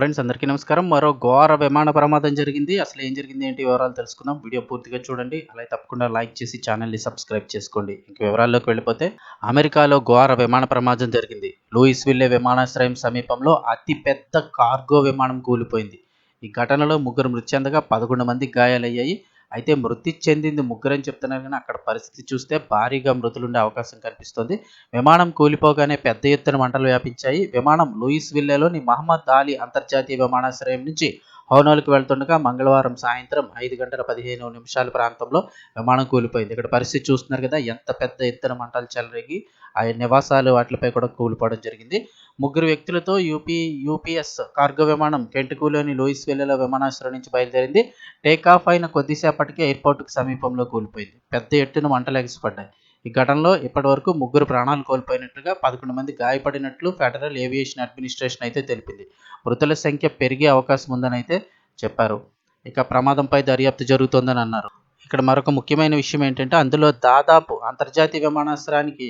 Friends అందరికీ నమస్కారం. మరో ఘోర విమాన ప్రమాదం జరిగింది. అసలు ఏం జరిగింది ఏంటి వివరాలు తెలుసుకుందాం. వీడియో పూర్తిగా చూడండి. అలాగే తప్పకుండా లైక్ చేసి ఛానల్ని సబ్స్క్రైబ్ చేసుకోండి. ఇంక వివరాల్లోకి వెళ్ళిపోతే అమెరికాలో ఘోర విమాన ప్రమాదం జరిగింది. లూయిస్ విల్లే విమానాశ్రయం సమీపంలో అతిపెద్ద కార్గో విమానం కూలిపోయింది. ఈ ఘటనలో ముగ్గురు మృతి చెందగా పదకొండు మంది గాయాలయ్యాయి. అయితే మృతి చెందింది ముగ్గురని చెప్తున్నారు కానీ అక్కడ పరిస్థితి చూస్తే భారీగా మృతులుండే అవకాశం కనిపిస్తుంది. విమానం కూలిపోగానే పెద్ద ఎత్తున మంటలు వ్యాపించాయి. విమానం లూయిస్ విల్లేలోని మహమ్మద్ అలీ అంతర్జాతీయ విమానాశ్రయం నుంచి హోనోల్కి వెళ్తుండగా మంగళవారం సాయంత్రం ఐదు గంటల పదిహేను నిమిషాల ప్రాంతంలో విమానం కూలిపోయింది. ఇక్కడ పరిస్థితి చూస్తున్నారు కదా ఎంత పెద్ద ఎత్తున మంటలు చెలరేగి ఆ నివాసాలు వాటిపై కూడా కూలిపోవడం జరిగింది. ముగ్గురు వ్యక్తులతో యూపీ యూపీఎస్ కార్గో విమానం కెంటుకూలోని లూయిస్ వెల్లెల విమానాశ్రయం నుంచి బయలుదేరింది. టేకాఫ్ అయిన కొద్దిసేపటికే ఎయిర్పోర్ట్కు సమీపంలో కూలిపోయింది. పెద్ద ఎత్తున మంటలెగిసిపడ్డాయి ఈ ఘటనలో ఇప్పటివరకు ముగ్గురు ప్రాణాలు కోల్పోయినట్లుగా పదకొండు మంది గాయపడినట్లు ఫెడరల్ ఏవియేషన్ అడ్మినిస్ట్రేషన్ అయితే తెలిపింది. మృతుల సంఖ్య పెరిగే అవకాశం ఉందని అయితే చెప్పారు. ఇక ప్రమాదంపై దర్యాప్తు జరుగుతోందని అన్నారు. ఇక్కడ మరొక ముఖ్యమైన విషయం ఏంటంటే అందులో దాదాపు అంతర్జాతీయ విమానాశ్రయానికి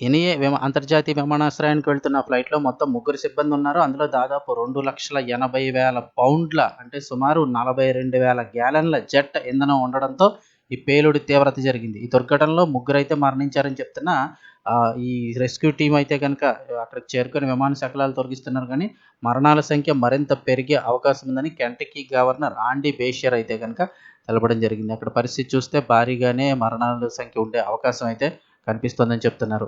ఎనిఏ విమా అంతర్జాతీయ విమానాశ్రయానికి వెళ్తున్న ఫ్లైట్లో మొత్తం ముగ్గురు సిబ్బంది ఉన్నారు. అందులో దాదాపు రెండు లక్షల ఎనభై వేల పౌండ్ల అంటే సుమారు నలభై రెండు వేల గ్యాలన్ల జెట్ ఇంధనం ఉండడంతో ఈ పేలుడు తీవ్రత జరిగింది. ఈ దుర్ఘటనలో ముగ్గురైతే మరణించారని చెప్తున్న ఈ రెస్క్యూ టీం అయితే కనుక అక్కడికి చేరుకొని విమాన శకలాలు తొలగిస్తున్నారు కానీ మరణాల సంఖ్య మరింత పెరిగే అవకాశం ఉందని కెంటకీ గవర్నర్ ఆండీ బేషియర్ అయితే కనుక తెలపడం జరిగింది. అక్కడ పరిస్థితి చూస్తే భారీగానే మరణాల సంఖ్య ఉండే అవకాశం అయితే కనిపిస్తోందని చెప్తున్నారు.